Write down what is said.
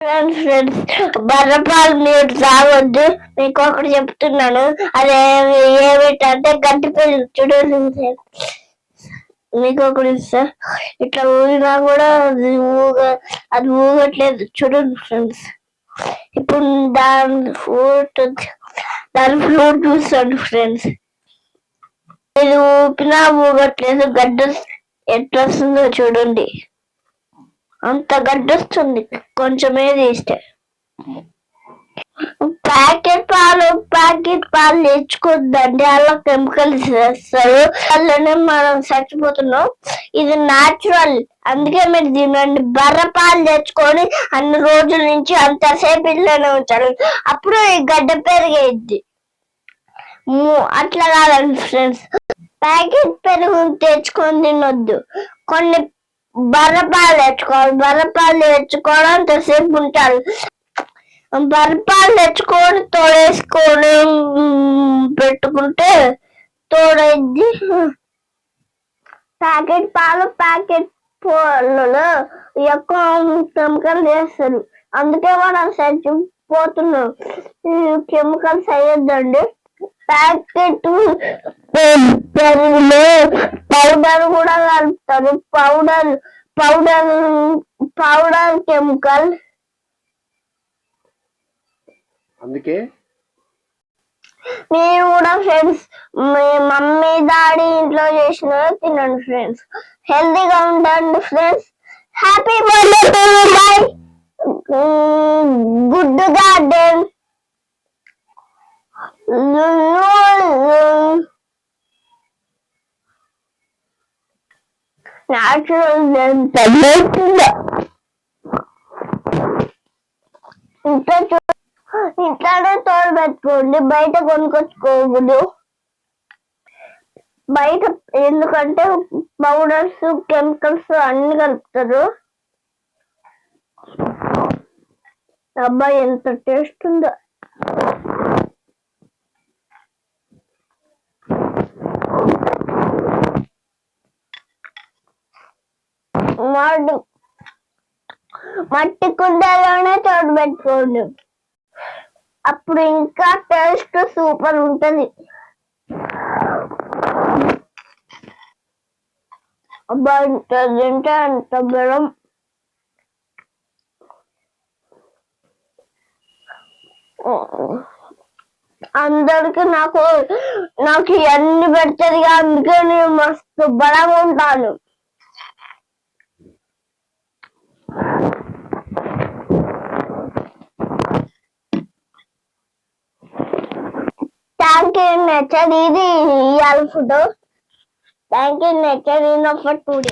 Friends బర్రపాలు మీరు తాగొద్దు. మీకు ఒకటి చెప్తున్నాను. అదే ఏమిటంటే గడ్డి పిల్లలు చూడండి సార్ మీకు ఒకటి ఇస్తా. ఇట్లా ఊగినా కూడా అది ఊగ అది ఊగట్లేదు. చూడండి ఫ్రెండ్స్. ఇప్పుడు దాని ఫ్రూట్ దాని ఫ్రూట్ చూస్తాను ఫ్రెండ్స్. ఇది ఊపినా ఊగట్లేదు. గడ్డ ఎట్లా వస్తుందో చూడండి. అంత గడ్డొస్తుంది. కొంచెమే తీస్తే. ప్యాకెట్ పాలు ప్యాకెట్ పాలు తెచ్చుకోద్దండి అలా కెమికల్స్ వేస్తారు. అలానే మనం చచ్చిపోతున్నాం. ఇది నాచురల్. అందుకే మీరు తినండి బర్ర పాలు తెచ్చుకొని అన్ని రోజుల నుంచి అంతసేపు ఇళ్ళనే ఉంచాలి. అప్పుడు ఈ గడ్డ పెరిగేది. అట్లా కాదండి ఫ్రెండ్స్. ప్యాకెట్ పెరుగు తెచ్చుకొని తినొద్దు. కొన్ని బర్రపాలు తెచ్చుకోవాలి బర్రపాలు తెచ్చుకోవడం అంతసేపు ఉంటారు. బర్రపాలు తెచ్చుకొని తోడేసుకొని పెట్టుకుంటే తోడైద్ది. ప్యాకెట్ పాలు ప్యాకెట్ పాలలో ఎక్కువ కెమికల్ చేస్తారు అందుకే మనం చచ్చిపోతున్నాం. కెమికల్స్ అయ్యొద్దండి ప్యాకెట్ పెరుగులో పౌడర్ కూడా కలుపుతారు. పౌడర్ పౌడర్ పౌడర్ కెమికల్ అందుకే నేను కూడా ఫ్రెండ్స్ మీ మమ్మీ డాడీ ఇంట్లో చేసిన తినండి ఫ్రెండ్స్ హెల్తీగా ఉండండి friends happy birthday to my good garden natural than లేకుండా ఇంట్లో ఇంట్లోనే తోడబెట్టుకోండి బయట కొనుక్కొచ్చుకోకూడదు బయట ఎందుకంటే పౌడర్స్ కెమికల్స్ అన్ని కలుపుతారు అబ్బాయి ఎంత టేస్ట్ ఉందో మట్టి మట్టి కుండలోనే తోడు పెట్టుకోండి. అప్పుడు ఇంకా టేస్ట్ సూపర్ ఉంటది. అబ్బా తింటే అంత బలం. అందరికి నాకు నాకు ఇవన్నీ పెడుతుంది అందుకే నేను మస్తు బలంగా ఉంటాను. థ్యాంక్ యూ నచ్చది ఇది ఇవాళ food thank you నచ్చది for two day